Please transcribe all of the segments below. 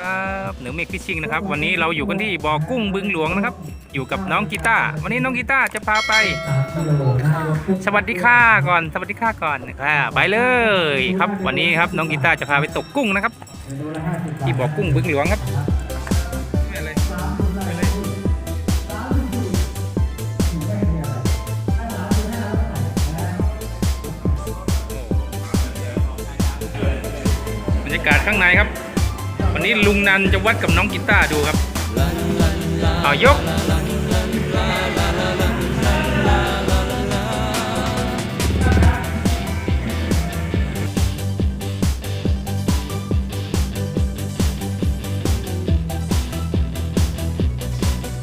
ครับเหนือเมฆฟิชชิ่งนะครับ วันนี้เราอยู่กันที่บ่อกุ้งบึงหลวงนะครับ อยู่กับน้องกีตาร์วันนี้น้องกีตาร์จะพาไป สวัสดีค่ะก่อนสวัสดีค่ะก่อนค่ะไปเลยครับ วันนี้ครับน้องกีตาร์จะพาไปตกกุ้งนะครับ ที่บ่อกุ้งบึงหลวงครับ รรยากาศข้างในครับ วันนี้ลุงนันจะวัดกับน้องกีตาร์ดูครับเอายก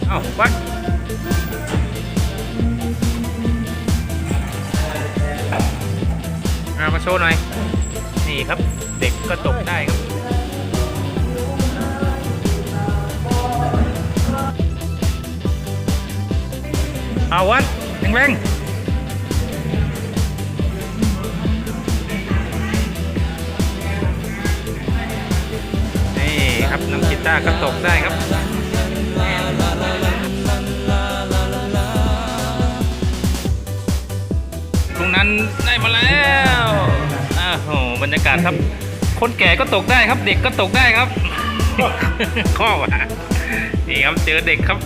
เอาวัดเอามาโชว์หน่อย นี่ครับ เด็กก็ตกได้ครับเอาวัดแรงๆนี่ครับน้องกีตาร์ก็ตกได้ครับตรงนั้นได้มาแล้วอ้าวโหบรรยากาศครับ คนแก่ก็ตกได้ครับ เด็กก็ตกได้ครับข้อว่ะนี่ครับเจอเด็กครับ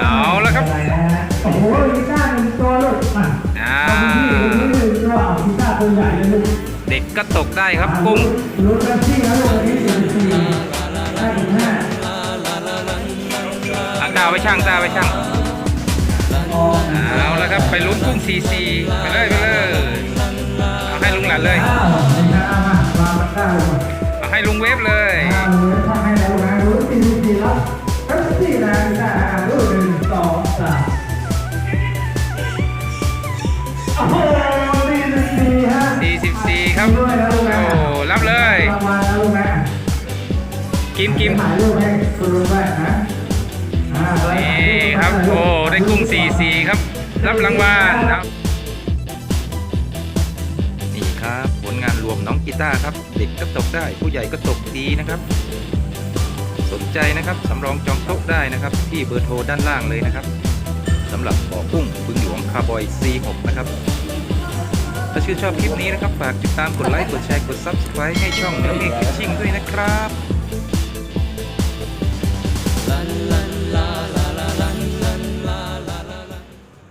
เอาแล้วครับโอ้โหกีตาร์หนึ่งตัวลูกอ่าเป็นตัวเอากีตาร์ตัวใหญ่เลยลูกเด็กก็ตกได้ครับกุ้งลุ้นกันที่แล้วลูกที่สี่สี่ได้ถึงห้าอะตาไว้ช่างตาไว้ช่างเอาแล้วครับไปลุ้นกุ้งซีซีไปเลยไปเลยเอาให้ลุงหลานเลย 44 ครับ โอ้รับเลยรางวัลนะลูกนะกิมกิมถ่ายรูปให้คุณลุงด้วยนะอ่านี่ครับ โอ้ ได้กุ้งซีซีครับ รับรางวัลครับนี่ครับผลงานรวมน้องกีตาร์ครับ เด็กก็ตกได้ ผู้ใหญ่ก็ตกดีนะครับ สนใจนะครับสำรองจองโต๊ะได้นะครับ ที่เบอร์โทรด้านล่างเลยนะครับ สำหรับบ่อกุ้งบึงหลวงคาร์บอย C6 นะครับ ถ้าชื่นชอบคลิปนี้นะครับ ฝากติดตามกดไลค์ กดแชร์ กด Subscribe ให้ช่องเนื้อเมฆฟิชชิ่งด้วยนะครับ